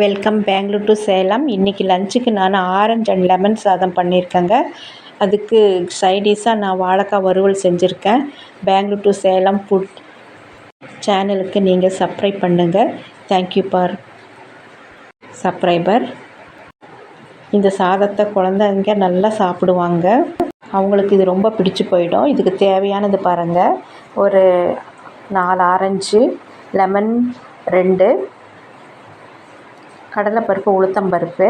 Welcome Bangalore to Salem இன்றைக்கி லஞ்சுக்கு நான் ஆரஞ்ச் அண்ட் லெமன் சாதம் பண்ணியிருக்கேங்க. அதுக்கு சைடிஷாக நான் வாழைக்காய் வறுவல் செஞ்சுருக்கேன். பெங்களூர் டு சேலம் ஃபுட் சேனலுக்கு நீங்கள் சப்ஸ்கிரைப் பண்ணுங்கள் தேங்க்யூ பார் சப்ஸ்கிரைபர் இந்த சாதத்தை குழந்தைங்க நல்லா சாப்பிடுவாங்க. அவங்களுக்கு இது ரொம்ப பிடிச்சி போயிடும். இதுக்கு தேவையானது பாருங்கள் ஒரு நாலு ஆரஞ்சு லெமன் ரெண்டு கடலைப்பருப்பு உளுத்தம்பருப்பு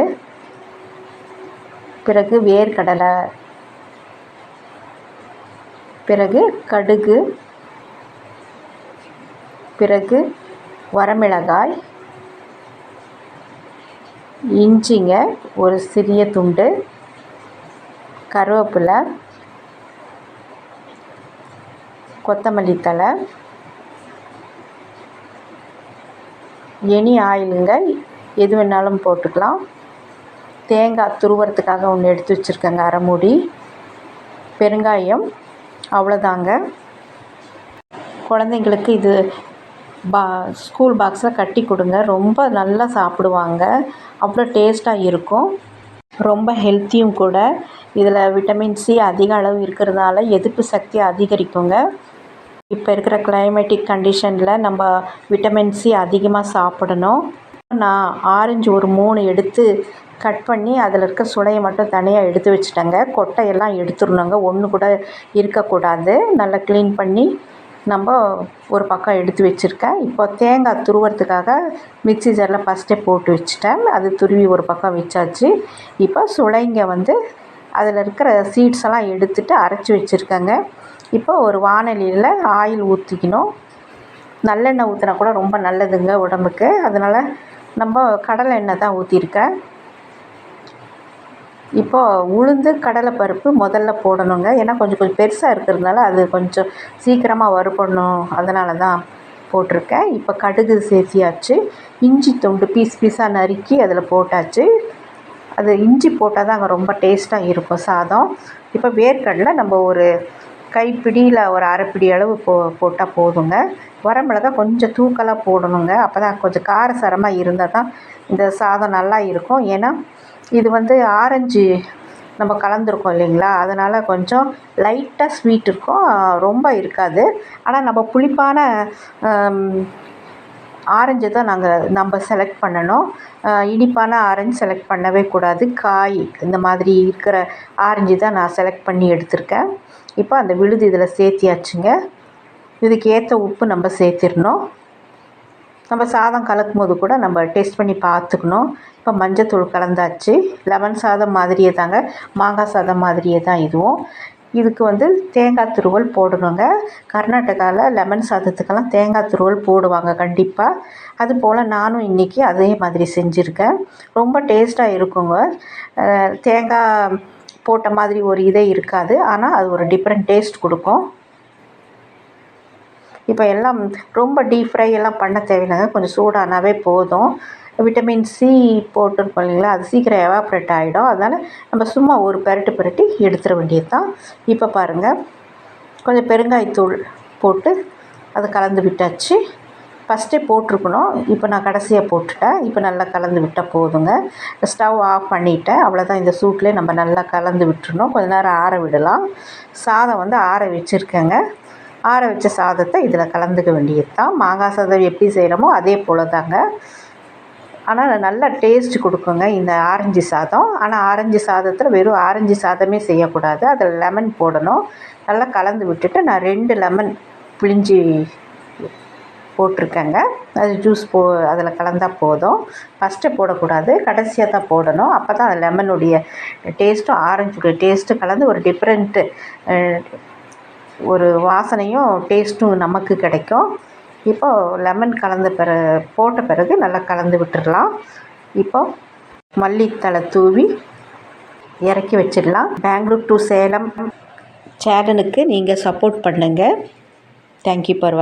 பிறகு வேர்க்கடலை பிறகு கடுகு பிறகு வரமிளகாய் இஞ்சிங்க ஒரு சிறிய துண்டு கருவேப்பிலை கொத்தமல்லி தலை எனி ஆயிலுங்க. எது வேணாலும் போட்டுக்கலாம். தேங்காய் துருவுறதுக்காக ஒன்று எடுத்து வச்சுருக்கேங்க அரைமுடி. பெருங்காயம் அவ்வளோதாங்க. குழந்தைங்களுக்கு இது பா ஸ்கூல் பாக்ஸில் கட்டி கொடுங்க. ரொம்ப நல்லா சாப்பிடுவாங்க. அவ்வளோ டேஸ்ட்டாக இருக்கும். ரொம்ப ஹெல்த்தியும் கூட. இதில் விட்டமின் சி அதிக அளவு இருக்கிறதுனால எதிர்ப்பு சக்தி அதிகரிக்குங்க. இப்போ இருக்கிற கிளைமேட்டிக் கண்டிஷனில் நம்ம விட்டமின் சி அதிகமாக சாப்பிடணும். நான் ஆரஞ்சு ஒரு மூணு எடுத்து கட் பண்ணி அதில் இருக்க சுளையை மட்டும் தனியாக எடுத்து வச்சுட்டேங்க. கொட்டையெல்லாம் எடுத்துடணுங்க. ஒன்று கூட இருக்கக்கூடாது. நல்லா க்ளீன் பண்ணி நம்ம ஒரு பக்கம் எடுத்து வச்சுருக்கேன். இப்போ தேங்காய் துருவுறதுக்காக மிக்சி ஜாரில் ஃபஸ்ட்டே போட்டு வச்சுட்டேன். அது துருவி ஒரு பக்கம் வச்சாச்சு. இப்போ சுளைங்க வந்து அதில் இருக்கிற சீட்ஸ் எல்லாம் எடுத்துட்டு அரைச்சி வச்சுருக்கேங்க. இப்போ ஒரு வானொலியில் ஆயில் ஊற்றிக்கணும் நல்லெண்ணெய் ஊற்றினா கூட ரொம்ப நல்லதுங்க உடம்புக்கு. அதனால் நம்ம கடலை எண்ணெய் தான் ஊற்றிருக்கேன் இப்போது உளுந்து கடலை பருப்பு முதல்ல போடணுங்க. ஏன்னா கொஞ்சம் கொஞ்சம் பெருசாக இருக்கிறதுனால அது கொஞ்சம் சீக்கிரமாக வறுப்படணும் அதனால தான் போட்டிருக்கேன். இப்போ கடுகு சேர்த்தியாச்சு. இஞ்சி துண்டு பீஸ் பீஸாக நறுக்கி அதில் போட்டாச்சு. அது இஞ்சி போட்டால் தான் அங்கே ரொம்ப டேஸ்ட்டாக இருக்கும் சாதம். இப்போ வேர்க்கடலை நம்ம ஒரு கைப்பிடியில் ஒரு அரைப்பிடி அளவு போ போட்டால் போதுங்க. வரமிளகா கொஞ்சம் தூக்கலாக போடணுங்க. அப்போ தான் கொஞ்சம் காரசாரமாக இருந்தால் தான் இந்த சாதம் நல்லா இருக்கும். ஏன்னா இது வந்து ஆரஞ்சு நம்ம கலந்துருக்கோம் இல்லைங்களா? அதனால் கொஞ்சம் லைட்டாக ஸ்வீட் இருக்கும். ரொம்ப இருக்காது. ஆனால் நம்ம புளிப்பான ஆரஞ்சு தான் நாங்கள் நம்ம செலக்ட் பண்ணணும். இனிப்பான ஆரஞ்சு செலக்ட் பண்ணவே கூடாது. காய் இந்த மாதிரி இருக்கிற ஆரஞ்சு தான் நான் செலக்ட் பண்ணி எடுத்திருக்கேன். இப்போ அந்த விழுது இதில் சேர்த்தியாச்சுங்க. இதுக்கு ஏற்ற உப்பு நம்ம சேர்த்திடணும். நம்ம சாதம் கலக்கும் போது கூட நம்ம டேஸ்ட் பண்ணி பார்த்துக்கணும். இப்போ மஞ்சத்தூள் கலந்தாச்சு. லெமன் சாதம் மாதிரியே தாங்க மாங்காய் சாதம் மாதிரியே தான் இதுவும். இதுக்கு வந்து தேங்காய் துருவல் போடணுங்க. கர்நாடகாவில் லெமன் சாதத்துக்கெல்லாம் தேங்காய் துருவல் போடுவாங்க கண்டிப்பாக அது போல் நானும் இன்றைக்கி அதே மாதிரி செஞ்சுருக்கேன். ரொம்ப டேஸ்ட்டாக இருக்குங்க. தேங்காய் போட்ட மாதிரி ஒரு இதே இருக்காது. ஆனால் அது ஒரு டிஃப்ரெண்ட் டேஸ்ட் கொடுக்கும். இப்போ எல்லாம் ரொம்ப டீப் ஃப்ரை எல்லாம் பண்ண தேவையில்லைங்க. கொஞ்சம் சூடானாவே போதும். விட்டமின் சி போட்டிருக்கோம் இல்லைங்களா? அது சீக்கிரம் எவாப்ரேட் ஆகிடும் அதனால் நம்ம சும்மா ஒரு பெரட்டு பெரட்டி எடுத்துட வேண்டியது தான் இப்போ பாருங்கள் கொஞ்சம் பெருங்காயத்தூள் போட்டு அதை கலந்து விட்டாச்சு. ஃபஸ்ட்டே போட்டிருக்கணும். இப்போ நான் கடைசியாக போட்டுட்டேன். இப்போ நல்லா கலந்து விட்டால் போதுங்க. ஸ்டவ் ஆஃப் பண்ணிவிட்டேன் அவ்வளோதான் இந்த சூட்லேயே நம்ம நல்லா கலந்து விட்டுருணும் கொஞ்ச நேரம் ஆற விடலாம். சாதம் வந்து ஆற வச்சுருக்கேங்க. ஆற வச்ச சாதத்தை இதில் கலந்துக்க வேண்டியது தான் மாங்காய் சாதம் எப்படி செய்கிறோமோ அதே போல் தாங்க ஆனால் நல்லா டேஸ்ட் கொடுக்குங்க இந்த ஆரஞ்சு சாதம். ஆனால் ஆரஞ்சு சாதத்தில் வெறும் ஆரஞ்சு சாதமே செய்யக்கூடாது. அதில் லெமன் போடணும். நல்லா கலந்து விட்டுட்டு நான் ரெண்டு லெமன் பிழிஞ்சி போட்டிருக்கேங்க. அது ஜூஸ் போ அதில் கலந்தால் போதும். ஃபஸ்ட்டு போடக்கூடாது. கடைசியாக தான் போடணும். அப்போ தான் லெமனுடைய டேஸ்ட்டும் ஆரஞ்சுடைய டேஸ்ட்டும் கலந்து ஒரு டிஃப்ரெண்ட்டு ஒரு வாசனையும் டேஸ்ட்டும் நமக்கு கிடைக்கும். இப்போது லெமன் கலந்த பிற போட்ட பிறகு நல்லா கலந்து விட்டுடலாம். இப்போ மல்லித்தலை தூவி இறக்கி வச்சிடலாம். பெங்களூர் டு சேலம் சேனலுக்கு நீங்கள் சப்போர்ட் பண்ணுங்கள் தேங்க்யூ பர்வா